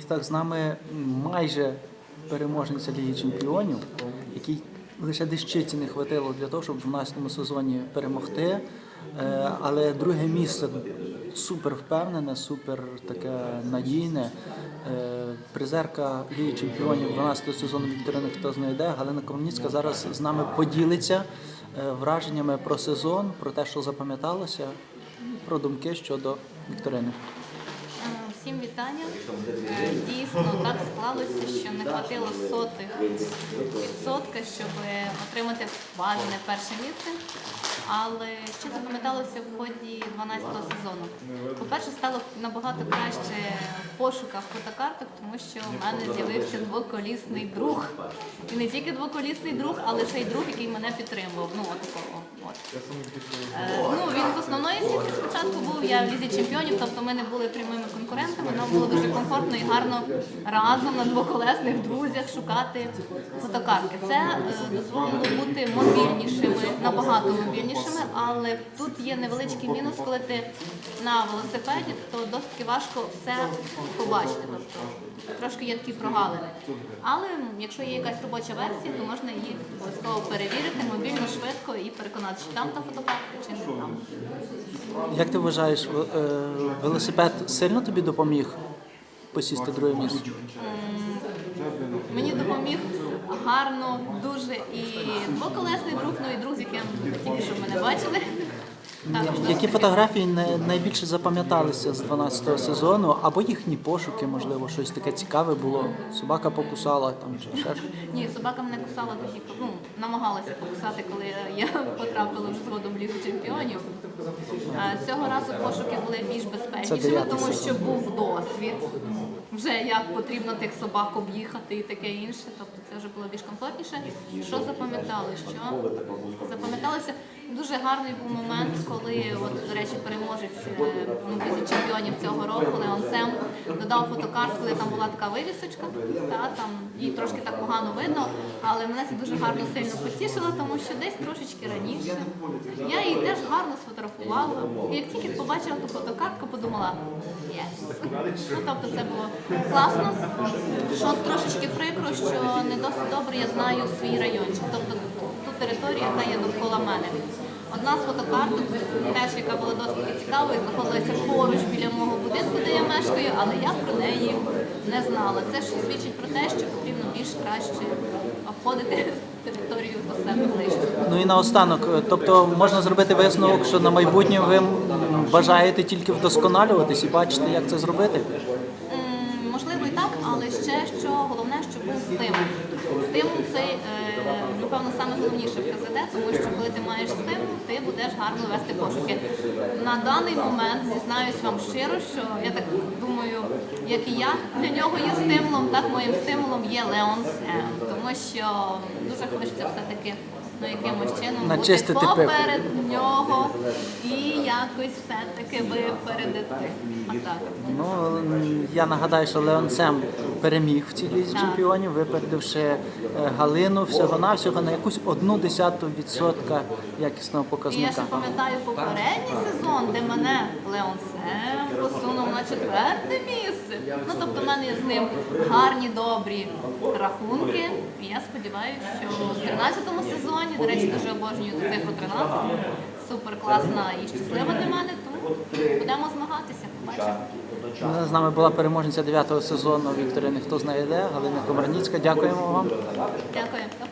І так, з нами майже переможниця Ліги Чемпіонів, якій лише дещиці не хватило для того, щоб в 12 сезоні перемогти. Е, Але друге місце супер впевнене, супер таке надійне. Е, Призерка Ліги Чемпіонів 12 сезону Вікторини хто знайде. Галина Комніцька зараз з нами поділиться е, враженнями про сезон, про те, що запам'яталося, про думки щодо Вікторини. Всім вітання. Дійсно, так склалося, що не хватило сотих відсотка, щоб отримати бажане перше місце. Але що запам'яталося в ході 12-го сезону? По-перше, стало набагато краще в пошуках фотокарток, тому що в мене з'явився двоколісний друг. І не тільки двоколісний друг, але ще й друг, який мене підтримував. Ну, от такого. От. Сітки спочатку був, я в лізі чемпіонів, тобто ми не були прямими конкурентами. Нам було дуже комфортно і гарно разом на двоколесних друзях шукати фотокартки. Це е, дозволило бути мобільнішими, набагато мобільнішими, але тут є невеличкий мінус, коли ти на велосипеді, то досить важко все побачити. Тобто трошки є такі прогалини. Але якщо є якась робоча версія, то можна її обов'язково перевірити мобільно, швидко і переконатися, чи там та фотокартка, чи не там. Як ти вважаєш, е, велосипед сильно тобі допоміг посісти друге місце? Мені допоміг гарно, дуже і двоколесний друг, ну і друг, з яким тільки що мене бачили. Які фотографії найбільше запам'яталися з 12-го сезону, або їхні пошуки, можливо, щось таке цікаве було. Собака покусала там чи ще. Ні, собака мене кусала тоді, ну, намагалася покусати, коли я потрапила вже згодом в Лігу чемпіонів. Цього разу пошуки були більш безпечнішими, тому що був досвід. Вже як потрібно тих собак об'їхати і таке інше. Тобто це вже було більш комфортніше. Що запам'ятали? Що запам'яталося дуже гарний був момент, коли от, до речі, переможець ну, чемпіонів цього року Леон Сем додав фотокарт, коли там була така вивісочка. Та, там її трошки так погано видно, але мене це дуже гарно сильно потішило, тому що десь трошечки раніше я її теж гарно сфотографувала. І як тільки побачила ту фотокартку, подумала єс. Ну, тобто це було класно. Що трошечки прикро, що не досить добре я знаю свій райончик, тобто ту територію, яка є довкола мене. Одна з фотокарток, теж яка була досить цікавою, знаходилася поруч біля мого будинку, де я мешкаю, але я про неї не знала. Це ж свідчить про те, що потрібно більш краще обходити територію до себе ближче. Ну і наостанок, е, тобто можна зробити висновок, що на майбутнє ви бажаєте тільки вдосконалюватись і бачите, як це зробити. М, Можливо і так, але ще що головне, щоб був стимул. Стимул це, е, напевно, саме головніше в КЗД, тому що коли ти маєш стимул, ти будеш гарно вести пошуки. На даний момент зізнаюсь вам щиро, що я так думаю, як і я для нього є стимулом, так моїм стимулом є Леон Сем, тому що дуже хочеться все-таки ну, якимось чином Начистити бути поперед нього і якось все-таки випередити атаку. Ну я нагадаю, що Леон Сем переміг в цій лізі чемпіонів, випередивши е, Галину всього-навсього на якусь одну десяту відсотка якісного І я ще пам'ятаю попередній сезон, де мене Леон Сем посунув на четверте місце. Ну тобто в мене з ним гарні добрі рахунки. І я сподіваюся, що в 13-му сезоні, до речі, дуже обожнюю цю цифру 13. Супер класна і щаслива для мене. Тому будемо змагатися. Побачимо. З нами була переможниця 9-го сезону Вікторини Хто знає де, Галина Комарніцька. Дякуємо вам. Дякую. До